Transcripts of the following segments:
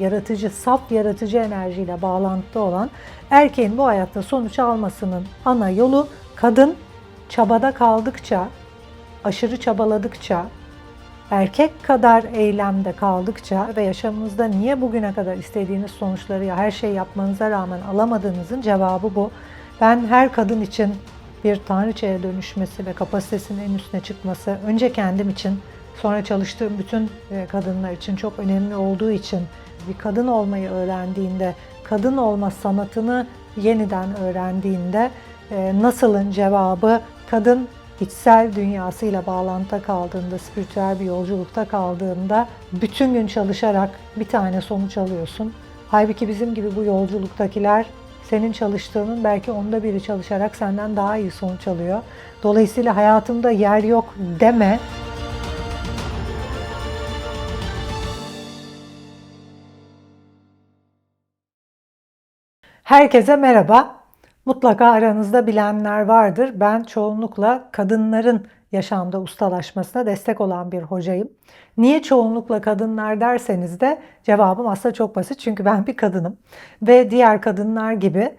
yaratıcı, saf yaratıcı enerjiyle bağlantılı olan erkeğin bu hayatta sonuç almasının ana yolu kadın çabada kaldıkça, aşırı çabaladıkça, erkek kadar eylemde kaldıkça ve yaşamınızda niye bugüne kadar istediğiniz sonuçları ya her şey yapmanıza rağmen alamadığınızın cevabı bu. Ben her kadın için bir tanrıçaya dönüşmesi ve kapasitesinin en üstüne çıkması önce kendim için sonra çalıştığım bütün e, kadınlar için çok önemli olduğu için bir kadın olmayı öğrendiğinde, kadın olma sanatını yeniden öğrendiğinde e, nasılın cevabı kadın içsel dünyasıyla bağlantıda kaldığında, spiritüel bir yolculukta kaldığında bütün gün çalışarak bir tane sonuç alıyorsun. Halbuki bizim gibi bu yolculuktakiler senin çalıştığının belki onda biri çalışarak senden daha iyi sonuç alıyor. Dolayısıyla hayatımda yer yok deme. Herkese merhaba. Mutlaka aranızda bilenler vardır. Ben çoğunlukla kadınların yaşamda ustalaşmasına destek olan bir hocayım. Niye çoğunlukla kadınlar derseniz de cevabım aslında çok basit. Çünkü ben bir kadınım ve diğer kadınlar gibi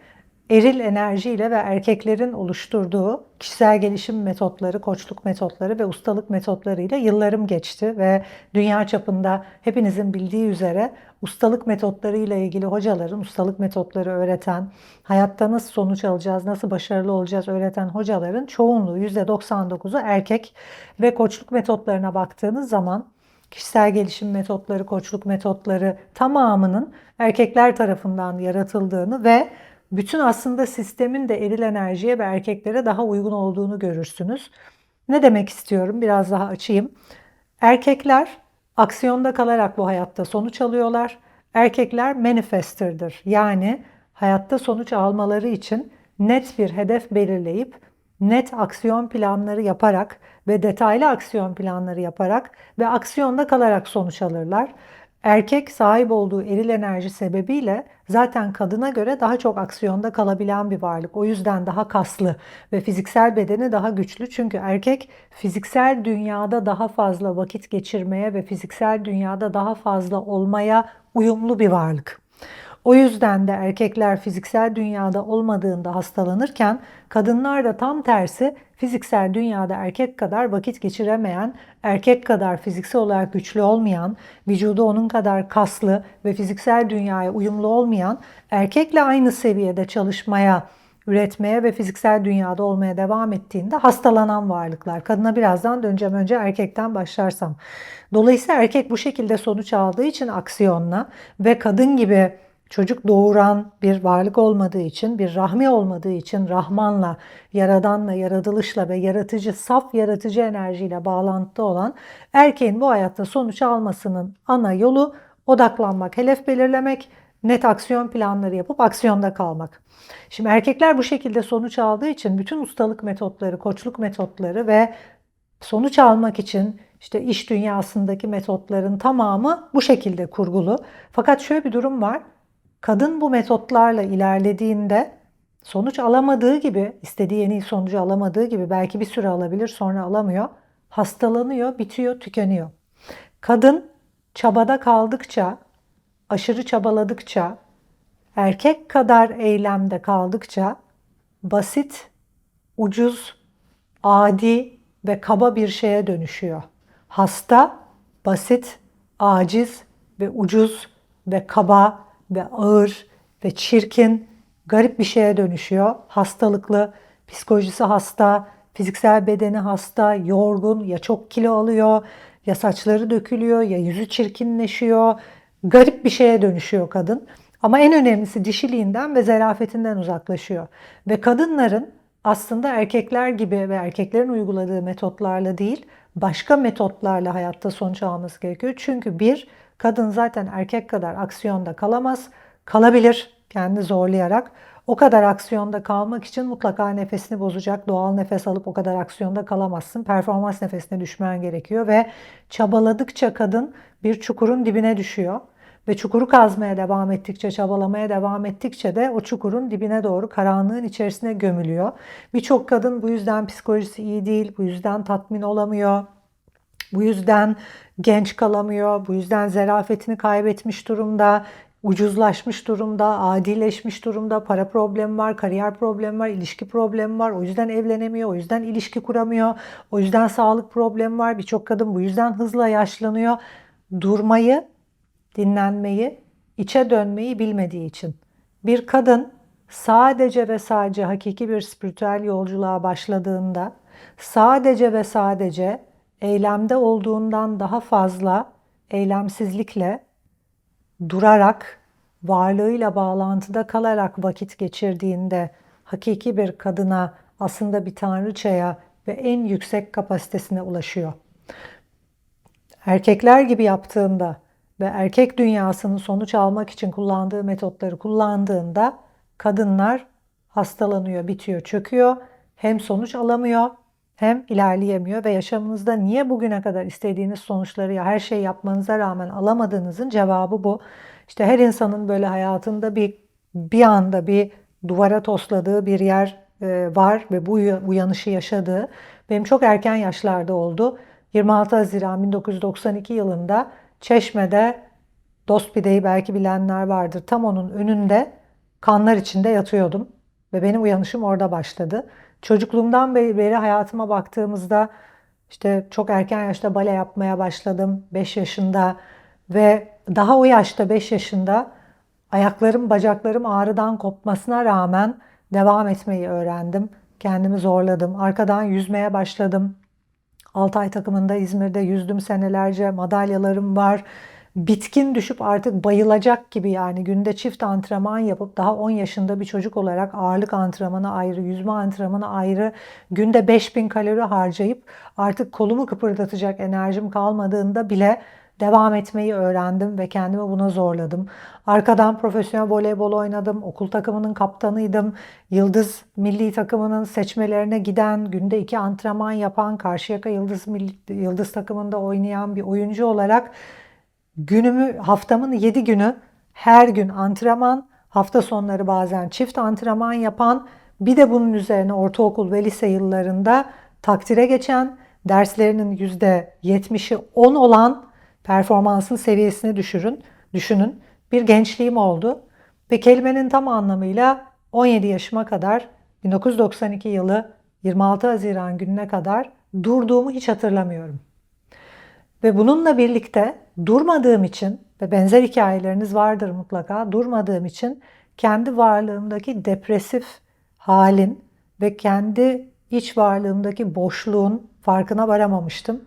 eril enerjiyle ve erkeklerin oluşturduğu kişisel gelişim metotları, koçluk metotları ve ustalık metotlarıyla yıllarım geçti ve dünya çapında hepinizin bildiği üzere ustalık metotlarıyla ilgili hocaların, ustalık metotları öğreten, hayatta nasıl sonuç alacağız, nasıl başarılı olacağız öğreten hocaların çoğunluğu %99'u erkek ve koçluk metotlarına baktığınız zaman kişisel gelişim metotları, koçluk metotları tamamının erkekler tarafından yaratıldığını ve bütün aslında sistemin de eril enerjiye ve erkeklere daha uygun olduğunu görürsünüz. Ne demek istiyorum? Biraz daha açayım. Erkekler aksiyonda kalarak bu hayatta sonuç alıyorlar. Erkekler manifester'dır. Yani hayatta sonuç almaları için net bir hedef belirleyip net aksiyon planları yaparak ve detaylı aksiyon planları yaparak ve aksiyonda kalarak sonuç alırlar. Erkek sahip olduğu eril enerji sebebiyle zaten kadına göre daha çok aksiyonda kalabilen bir varlık. O yüzden daha kaslı ve fiziksel bedeni daha güçlü. Çünkü erkek fiziksel dünyada daha fazla vakit geçirmeye ve fiziksel dünyada daha fazla olmaya uyumlu bir varlık. O yüzden de erkekler fiziksel dünyada olmadığında hastalanırken kadınlar da tam tersi fiziksel dünyada erkek kadar vakit geçiremeyen, erkek kadar fiziksel olarak güçlü olmayan, vücudu onun kadar kaslı ve fiziksel dünyaya uyumlu olmayan, erkekle aynı seviyede çalışmaya, üretmeye ve fiziksel dünyada olmaya devam ettiğinde hastalanan varlıklar. Kadına birazdan döneceğim önce erkekten başlarsam. Dolayısıyla erkek bu şekilde sonuç aldığı için aksiyonla ve kadın gibi çocuk doğuran bir varlık olmadığı için, bir rahmi olmadığı için Rahman'la, Yaradan'la, yaratılışla ve yaratıcı, saf yaratıcı enerjiyle bağlantılı olan erkeğin bu hayatta sonuç almasının ana yolu odaklanmak, hedef belirlemek, net aksiyon planları yapıp aksiyonda kalmak. Şimdi erkekler bu şekilde sonuç aldığı için bütün ustalık metotları, koçluk metotları ve sonuç almak için işte iş dünyasındaki metotların tamamı bu şekilde kurgulu. Fakat şöyle bir durum var. Kadın bu metotlarla ilerlediğinde sonuç alamadığı gibi, istediği yeni sonucu alamadığı gibi belki bir süre alabilir sonra alamıyor. Hastalanıyor, bitiyor, tükeniyor. Kadın çabada kaldıkça, aşırı çabaladıkça, erkek kadar eylemde kaldıkça basit, ucuz, adi ve kaba bir şeye dönüşüyor. Hasta, basit, aciz ve ucuz ve kaba ve ağır ve çirkin, garip bir şeye dönüşüyor. Hastalıklı, psikolojisi hasta, fiziksel bedeni hasta, yorgun, ya çok kilo alıyor, ya saçları dökülüyor, ya yüzü çirkinleşiyor. Garip bir şeye dönüşüyor kadın. Ama en önemlisi dişiliğinden ve zarafetinden uzaklaşıyor. Ve kadınların aslında erkekler gibi ve erkeklerin uyguladığı metotlarla değil, başka metotlarla hayatta sonuç alması gerekiyor. Çünkü bir, kadın zaten erkek kadar aksiyonda kalamaz. Kalabilir kendi zorlayarak. O kadar aksiyonda kalmak için mutlaka nefesini bozacak. Doğal nefes alıp o kadar aksiyonda kalamazsın. Performans nefesine düşmen gerekiyor ve çabaladıkça kadın bir çukurun dibine düşüyor. Ve çukuru kazmaya devam ettikçe, çabalamaya devam ettikçe de o çukurun dibine doğru karanlığın içerisine gömülüyor. Birçok kadın bu yüzden psikolojisi iyi değil, bu yüzden tatmin olamıyor. Bu yüzden genç kalamıyor, bu yüzden zerafetini kaybetmiş durumda, ucuzlaşmış durumda, adileşmiş durumda, para problemi var, kariyer problemi var, ilişki problemi var. O yüzden evlenemiyor, o yüzden ilişki kuramıyor, o yüzden sağlık problemi var. Birçok kadın bu yüzden hızla yaşlanıyor. Durmayı, dinlenmeyi, içe dönmeyi bilmediği için. Bir kadın sadece ve sadece hakiki bir spiritüel yolculuğa başladığında sadece ve sadece eylemde olduğundan daha fazla eylemsizlikle durarak, varlığıyla bağlantıda kalarak vakit geçirdiğinde hakiki bir kadına, aslında bir tanrıçaya ve en yüksek kapasitesine ulaşıyor. Erkekler gibi yaptığında ve erkek dünyasının sonuç almak için kullandığı metotları kullandığında kadınlar hastalanıyor, bitiyor, çöküyor. Hem sonuç alamıyor hem ilerleyemiyor ve yaşamınızda niye bugüne kadar istediğiniz sonuçları ya her şey yapmanıza rağmen alamadığınızın cevabı bu. İşte her insanın böyle hayatında bir bir anda bir duvara tosladığı bir yer e, var ve bu uyanışı yaşadığı benim çok erken yaşlarda oldu. 26 Haziran 1992 yılında Çeşme'de Dospide'yi belki bilenler vardır. Tam onun önünde kanlar içinde yatıyordum ve benim uyanışım orada başladı. Çocukluğumdan beri hayatıma baktığımızda işte çok erken yaşta bale yapmaya başladım 5 yaşında ve daha o yaşta 5 yaşında ayaklarım bacaklarım ağrıdan kopmasına rağmen devam etmeyi öğrendim. Kendimi zorladım. Arkadan yüzmeye başladım. Altay takımında İzmir'de yüzdüm senelerce. Madalyalarım var bitkin düşüp artık bayılacak gibi yani günde çift antrenman yapıp daha 10 yaşında bir çocuk olarak ağırlık antrenmanı ayrı, yüzme antrenmanı ayrı, günde 5000 kalori harcayıp artık kolumu kıpırdatacak enerjim kalmadığında bile devam etmeyi öğrendim ve kendimi buna zorladım. Arkadan profesyonel voleybol oynadım. Okul takımının kaptanıydım. Yıldız milli takımının seçmelerine giden, günde iki antrenman yapan, Karşıyaka Yıldız milli, Yıldız takımında oynayan bir oyuncu olarak günümü haftamın 7 günü her gün antrenman, hafta sonları bazen çift antrenman yapan, bir de bunun üzerine ortaokul ve lise yıllarında takdire geçen, derslerinin %70'i 10 olan performansın seviyesini düşürün, düşünün. Bir gençliğim oldu ve kelimenin tam anlamıyla 17 yaşıma kadar 1992 yılı 26 Haziran gününe kadar durduğumu hiç hatırlamıyorum. Ve bununla birlikte durmadığım için ve benzer hikayeleriniz vardır mutlaka. Durmadığım için kendi varlığımdaki depresif halin ve kendi iç varlığımdaki boşluğun farkına varamamıştım.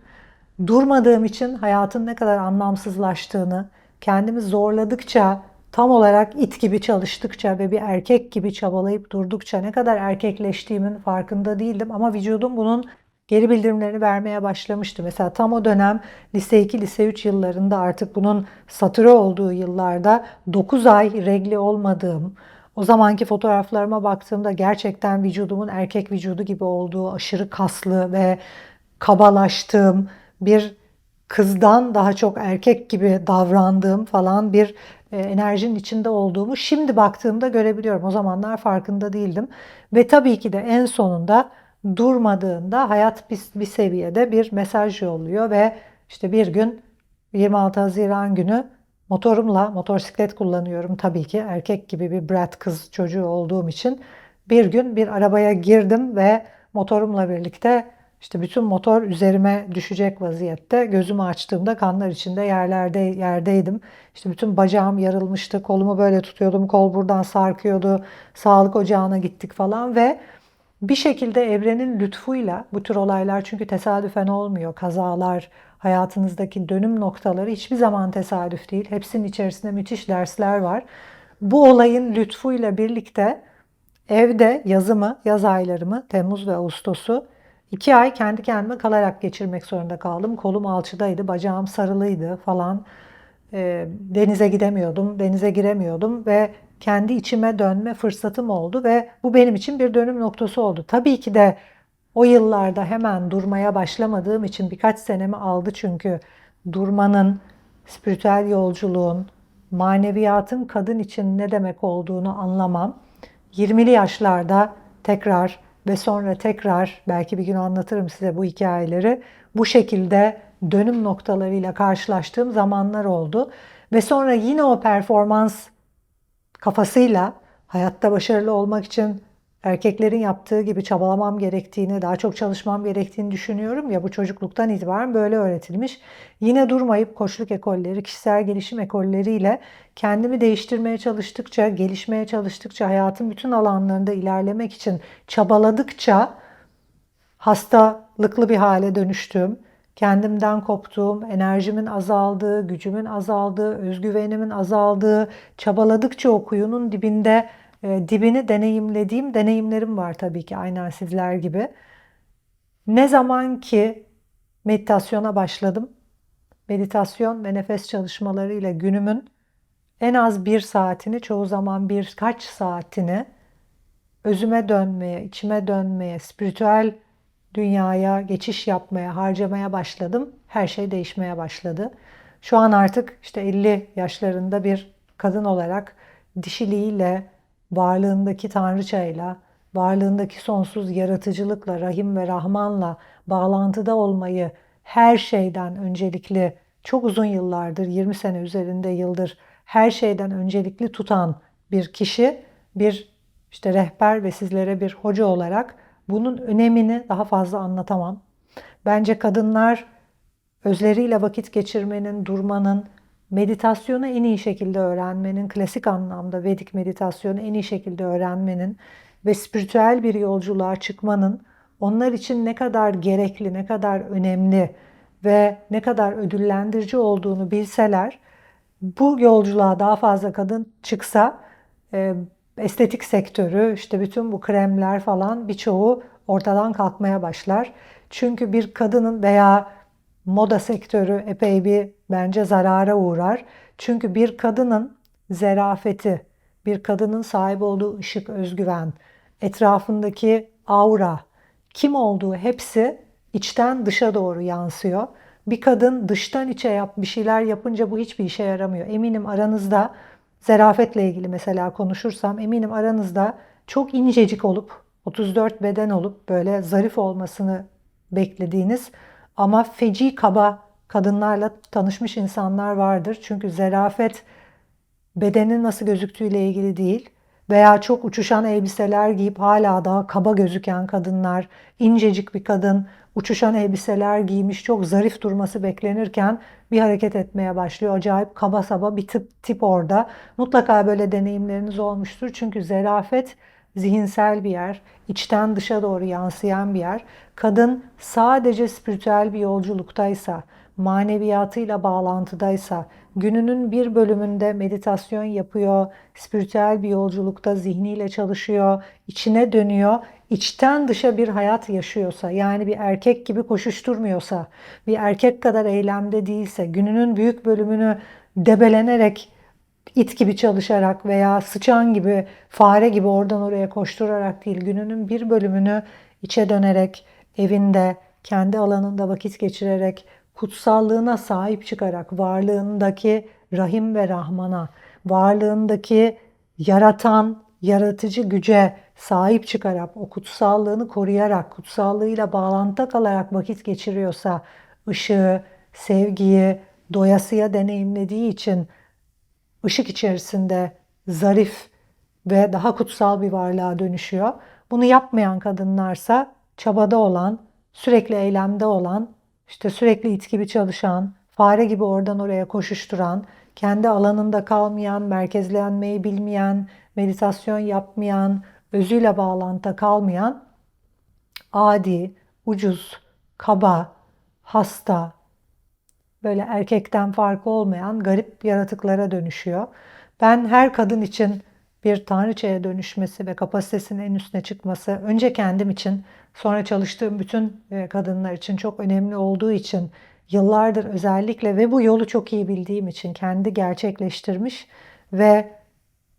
Durmadığım için hayatın ne kadar anlamsızlaştığını, kendimi zorladıkça, tam olarak it gibi çalıştıkça ve bir erkek gibi çabalayıp durdukça ne kadar erkekleştiğimin farkında değildim ama vücudum bunun geri bildirimlerini vermeye başlamıştı. Mesela tam o dönem lise 2, lise 3 yıllarında artık bunun satürü olduğu yıllarda 9 ay regli olmadığım, o zamanki fotoğraflarıma baktığımda gerçekten vücudumun erkek vücudu gibi olduğu, aşırı kaslı ve kabalaştığım bir kızdan daha çok erkek gibi davrandığım falan bir e, enerjinin içinde olduğumu şimdi baktığımda görebiliyorum. O zamanlar farkında değildim. Ve tabii ki de en sonunda durmadığında hayat bir, bir seviyede bir mesaj yolluyor ve işte bir gün 26 Haziran günü motorumla motosiklet kullanıyorum tabii ki erkek gibi bir brat kız çocuğu olduğum için bir gün bir arabaya girdim ve motorumla birlikte işte bütün motor üzerime düşecek vaziyette. Gözümü açtığımda kanlar içinde yerlerde yerdeydim. İşte bütün bacağım yarılmıştı. Kolumu böyle tutuyordum. Kol buradan sarkıyordu. Sağlık ocağına gittik falan ve bir şekilde evrenin lütfuyla bu tür olaylar çünkü tesadüfen olmuyor. Kazalar, hayatınızdaki dönüm noktaları hiçbir zaman tesadüf değil. Hepsinin içerisinde müthiş dersler var. Bu olayın lütfuyla birlikte evde yazımı, yaz aylarımı, Temmuz ve Ağustos'u iki ay kendi kendime kalarak geçirmek zorunda kaldım. Kolum alçıdaydı, bacağım sarılıydı falan. E, denize gidemiyordum, denize giremiyordum ve kendi içime dönme fırsatım oldu ve bu benim için bir dönüm noktası oldu. Tabii ki de o yıllarda hemen durmaya başlamadığım için birkaç senemi aldı çünkü durmanın, spiritüel yolculuğun, maneviyatın kadın için ne demek olduğunu anlamam. 20'li yaşlarda tekrar ve sonra tekrar belki bir gün anlatırım size bu hikayeleri. Bu şekilde dönüm noktalarıyla karşılaştığım zamanlar oldu. Ve sonra yine o performans kafasıyla hayatta başarılı olmak için erkeklerin yaptığı gibi çabalamam gerektiğini, daha çok çalışmam gerektiğini düşünüyorum ya bu çocukluktan itibaren böyle öğretilmiş. Yine durmayıp koçluk ekolleri, kişisel gelişim ekolleriyle kendimi değiştirmeye çalıştıkça, gelişmeye çalıştıkça, hayatın bütün alanlarında ilerlemek için çabaladıkça hastalıklı bir hale dönüştüm. Kendimden koptuğum, enerjimin azaldığı, gücümün azaldığı, özgüvenimin azaldığı, çabaladıkça o kuyunun dibinde e, dibini deneyimlediğim deneyimlerim var tabii ki aynen sizler gibi. Ne zaman ki meditasyona başladım, meditasyon ve nefes çalışmalarıyla günümün en az bir saatini, çoğu zaman birkaç saatini özüme dönmeye, içime dönmeye, spiritüel dünyaya geçiş yapmaya, harcamaya başladım. Her şey değişmeye başladı. Şu an artık işte 50 yaşlarında bir kadın olarak dişiliğiyle, varlığındaki tanrıçayla, varlığındaki sonsuz yaratıcılıkla, rahim ve rahmanla bağlantıda olmayı her şeyden öncelikli çok uzun yıllardır, 20 sene üzerinde yıldır her şeyden öncelikli tutan bir kişi, bir işte rehber ve sizlere bir hoca olarak bunun önemini daha fazla anlatamam. Bence kadınlar özleriyle vakit geçirmenin, durmanın, meditasyonu en iyi şekilde öğrenmenin, klasik anlamda Vedik meditasyonu en iyi şekilde öğrenmenin ve spiritüel bir yolculuğa çıkmanın onlar için ne kadar gerekli, ne kadar önemli ve ne kadar ödüllendirici olduğunu bilseler, bu yolculuğa daha fazla kadın çıksa e, estetik sektörü, işte bütün bu kremler falan birçoğu ortadan kalkmaya başlar. Çünkü bir kadının veya moda sektörü epey bir bence zarara uğrar. Çünkü bir kadının zerafeti, bir kadının sahip olduğu ışık, özgüven, etrafındaki aura, kim olduğu hepsi içten dışa doğru yansıyor. Bir kadın dıştan içe yap bir şeyler yapınca bu hiçbir işe yaramıyor. Eminim aranızda zerafetle ilgili mesela konuşursam eminim aranızda çok incecik olup 34 beden olup böyle zarif olmasını beklediğiniz ama feci kaba kadınlarla tanışmış insanlar vardır. Çünkü zerafet bedenin nasıl gözüktüğüyle ilgili değil veya çok uçuşan elbiseler giyip hala daha kaba gözüken kadınlar, incecik bir kadın uçuşan elbiseler giymiş çok zarif durması beklenirken bir hareket etmeye başlıyor. Acayip kaba saba bir tip, tip orada. Mutlaka böyle deneyimleriniz olmuştur. Çünkü zerafet zihinsel bir yer, içten dışa doğru yansıyan bir yer. Kadın sadece spiritüel bir yolculuktaysa, maneviyatıyla bağlantıdaysa, gününün bir bölümünde meditasyon yapıyor, spiritüel bir yolculukta zihniyle çalışıyor, içine dönüyor, içten dışa bir hayat yaşıyorsa, yani bir erkek gibi koşuşturmuyorsa, bir erkek kadar eylemde değilse, gününün büyük bölümünü debelenerek it gibi çalışarak veya sıçan gibi, fare gibi oradan oraya koşturarak değil, gününün bir bölümünü içe dönerek, evinde, kendi alanında vakit geçirerek, kutsallığına sahip çıkarak, varlığındaki rahim ve rahmana, varlığındaki yaratan, yaratıcı güce sahip çıkarak, o kutsallığını koruyarak, kutsallığıyla bağlantıda kalarak vakit geçiriyorsa, ışığı, sevgiyi doyasıya deneyimlediği için ışık içerisinde zarif ve daha kutsal bir varlığa dönüşüyor. Bunu yapmayan kadınlarsa çabada olan, sürekli eylemde olan, işte sürekli it gibi çalışan, fare gibi oradan oraya koşuşturan, kendi alanında kalmayan, merkezlenmeyi bilmeyen, meditasyon yapmayan, özüyle bağlantı kalmayan, adi, ucuz, kaba, hasta, böyle erkekten farkı olmayan garip yaratıklara dönüşüyor. Ben her kadın için bir tanrıçaya dönüşmesi ve kapasitesinin en üstüne çıkması önce kendim için sonra çalıştığım bütün e, kadınlar için çok önemli olduğu için yıllardır özellikle ve bu yolu çok iyi bildiğim için kendi gerçekleştirmiş ve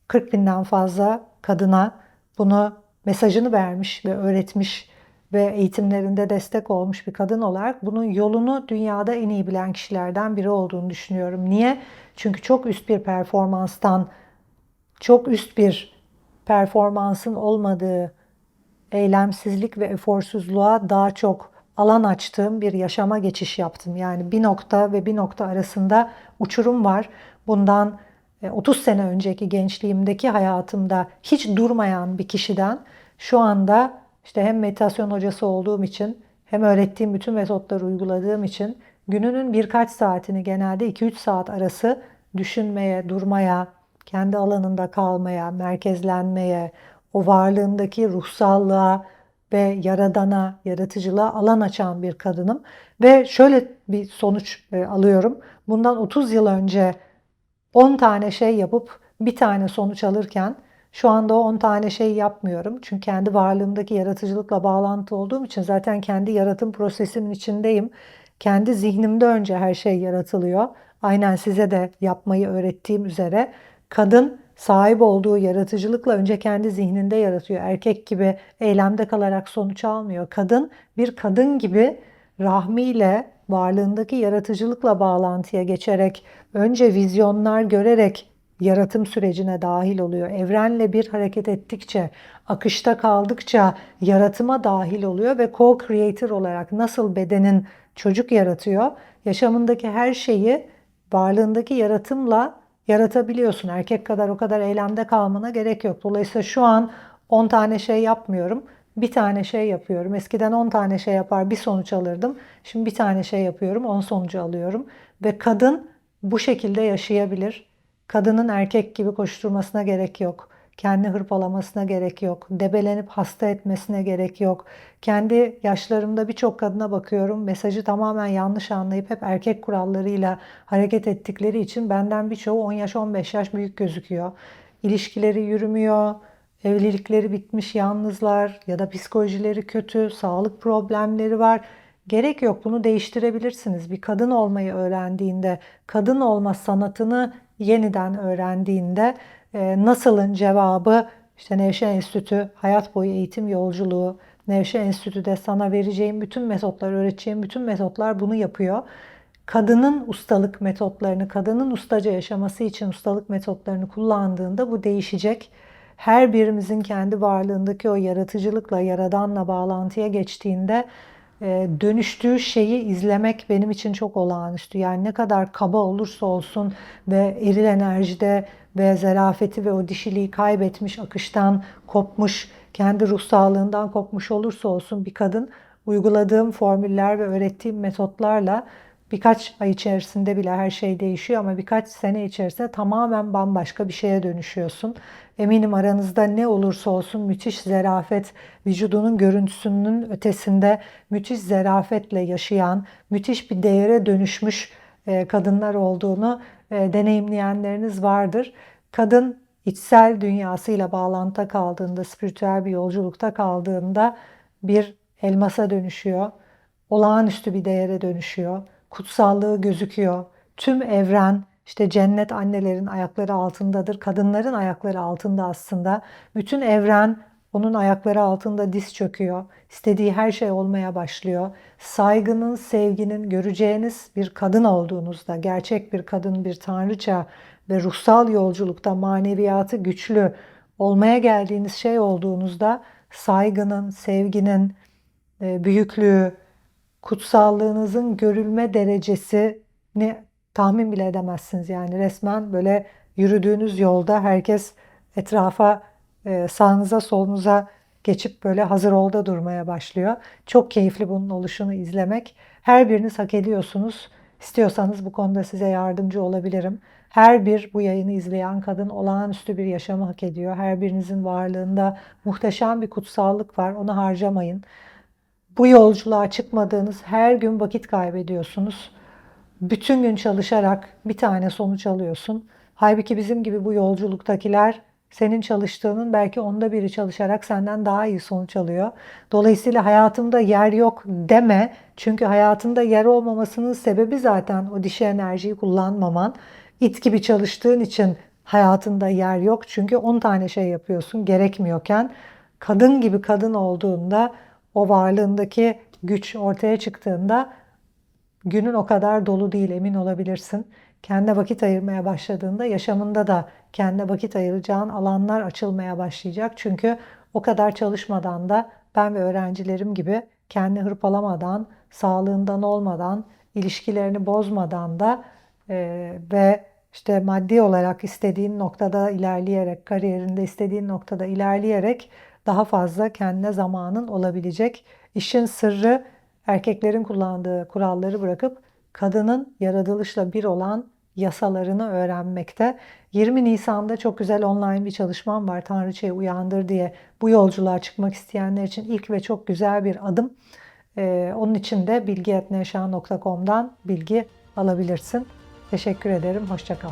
40 binden fazla kadına bunu mesajını vermiş ve öğretmiş ve eğitimlerinde destek olmuş bir kadın olarak bunun yolunu dünyada en iyi bilen kişilerden biri olduğunu düşünüyorum. Niye? Çünkü çok üst bir performanstan, çok üst bir performansın olmadığı eylemsizlik ve eforsuzluğa daha çok alan açtığım bir yaşama geçiş yaptım. Yani bir nokta ve bir nokta arasında uçurum var. Bundan e, 30 sene önceki gençliğimdeki hayatımda hiç durmayan bir kişiden şu anda işte hem meditasyon hocası olduğum için hem öğrettiğim bütün metotları uyguladığım için gününün birkaç saatini genelde 2-3 saat arası düşünmeye, durmaya, kendi alanında kalmaya, merkezlenmeye, o varlığındaki ruhsallığa ve yaradana, yaratıcılığa alan açan bir kadınım. Ve şöyle bir sonuç e, alıyorum. Bundan 30 yıl önce 10 tane şey yapıp bir tane sonuç alırken şu anda o 10 tane şey yapmıyorum. Çünkü kendi varlığımdaki yaratıcılıkla bağlantı olduğum için zaten kendi yaratım prosesimin içindeyim. Kendi zihnimde önce her şey yaratılıyor. Aynen size de yapmayı öğrettiğim üzere kadın sahip olduğu yaratıcılıkla önce kendi zihninde yaratıyor. Erkek gibi eylemde kalarak sonuç almıyor. Kadın bir kadın gibi rahmiyle varlığındaki yaratıcılıkla bağlantıya geçerek önce vizyonlar görerek yaratım sürecine dahil oluyor. Evrenle bir hareket ettikçe, akışta kaldıkça yaratıma dahil oluyor ve co-creator olarak nasıl bedenin çocuk yaratıyor, yaşamındaki her şeyi varlığındaki yaratımla yaratabiliyorsun. Erkek kadar o kadar eylemde kalmana gerek yok. Dolayısıyla şu an 10 tane şey yapmıyorum. Bir tane şey yapıyorum. Eskiden 10 tane şey yapar bir sonuç alırdım. Şimdi bir tane şey yapıyorum 10 sonucu alıyorum. Ve kadın bu şekilde yaşayabilir. Kadının erkek gibi koşturmasına gerek yok. Kendi hırpalamasına gerek yok. Debelenip hasta etmesine gerek yok. Kendi yaşlarımda birçok kadına bakıyorum. Mesajı tamamen yanlış anlayıp hep erkek kurallarıyla hareket ettikleri için benden birçoğu 10 yaş 15 yaş büyük gözüküyor. İlişkileri yürümüyor. Evlilikleri bitmiş yalnızlar ya da psikolojileri kötü, sağlık problemleri var. Gerek yok bunu değiştirebilirsiniz. Bir kadın olmayı öğrendiğinde, kadın olma sanatını yeniden öğrendiğinde nasılın cevabı işte Nevşe Enstitü hayat boyu eğitim yolculuğu, Nevşe Enstitü'de sana vereceğim bütün metotlar, öğreteceğim bütün metotlar bunu yapıyor. Kadının ustalık metotlarını, kadının ustaca yaşaması için ustalık metotlarını kullandığında bu değişecek. Her birimizin kendi varlığındaki o yaratıcılıkla, yaradanla bağlantıya geçtiğinde dönüştüğü şeyi izlemek benim için çok olağanüstü. Yani ne kadar kaba olursa olsun ve eril enerjide ve zarafeti ve o dişiliği kaybetmiş, akıştan kopmuş, kendi ruh sağlığından kopmuş olursa olsun bir kadın uyguladığım formüller ve öğrettiğim metotlarla birkaç ay içerisinde bile her şey değişiyor ama birkaç sene içerisinde tamamen bambaşka bir şeye dönüşüyorsun. Eminim aranızda ne olursa olsun müthiş zerafet, vücudunun görüntüsünün ötesinde müthiş zerafetle yaşayan, müthiş bir değere dönüşmüş e, kadınlar olduğunu e, deneyimleyenleriniz vardır. Kadın içsel dünyasıyla bağlantıda kaldığında, spiritüel bir yolculukta kaldığında bir elmasa dönüşüyor. Olağanüstü bir değere dönüşüyor. Kutsallığı gözüküyor. Tüm evren işte cennet annelerin ayakları altındadır. Kadınların ayakları altında aslında. Bütün evren onun ayakları altında diz çöküyor. İstediği her şey olmaya başlıyor. Saygının, sevginin göreceğiniz bir kadın olduğunuzda, gerçek bir kadın, bir tanrıça ve ruhsal yolculukta maneviyatı güçlü olmaya geldiğiniz şey olduğunuzda saygının, sevginin, e, büyüklüğü, kutsallığınızın görülme derecesini tahmin bile edemezsiniz. Yani resmen böyle yürüdüğünüz yolda herkes etrafa e, sağınıza solunuza geçip böyle hazır olda durmaya başlıyor. Çok keyifli bunun oluşunu izlemek. Her biriniz hak ediyorsunuz. İstiyorsanız bu konuda size yardımcı olabilirim. Her bir bu yayını izleyen kadın olağanüstü bir yaşamı hak ediyor. Her birinizin varlığında muhteşem bir kutsallık var. Onu harcamayın. Bu yolculuğa çıkmadığınız her gün vakit kaybediyorsunuz. Bütün gün çalışarak bir tane sonuç alıyorsun. Halbuki bizim gibi bu yolculuktakiler senin çalıştığının belki onda biri çalışarak senden daha iyi sonuç alıyor. Dolayısıyla hayatımda yer yok deme. Çünkü hayatında yer olmamasının sebebi zaten o dişi enerjiyi kullanmaman. İt gibi çalıştığın için hayatında yer yok. Çünkü 10 tane şey yapıyorsun gerekmiyorken. Kadın gibi kadın olduğunda o varlığındaki güç ortaya çıktığında günün o kadar dolu değil emin olabilirsin. Kendine vakit ayırmaya başladığında yaşamında da kendine vakit ayıracağın alanlar açılmaya başlayacak. Çünkü o kadar çalışmadan da ben ve öğrencilerim gibi kendini hırpalamadan, sağlığından olmadan, ilişkilerini bozmadan da e, ve işte maddi olarak istediğin noktada ilerleyerek, kariyerinde istediğin noktada ilerleyerek daha fazla kendine zamanın olabilecek. İşin sırrı erkeklerin kullandığı kuralları bırakıp kadının yaratılışla bir olan yasalarını öğrenmekte. 20 Nisan'da çok güzel online bir çalışmam var. Tanrıçayı uyandır diye bu yolculuğa çıkmak isteyenler için ilk ve çok güzel bir adım. Ee, onun için de bilgi.neşan.com'dan bilgi alabilirsin. Teşekkür ederim. Hoşçakal.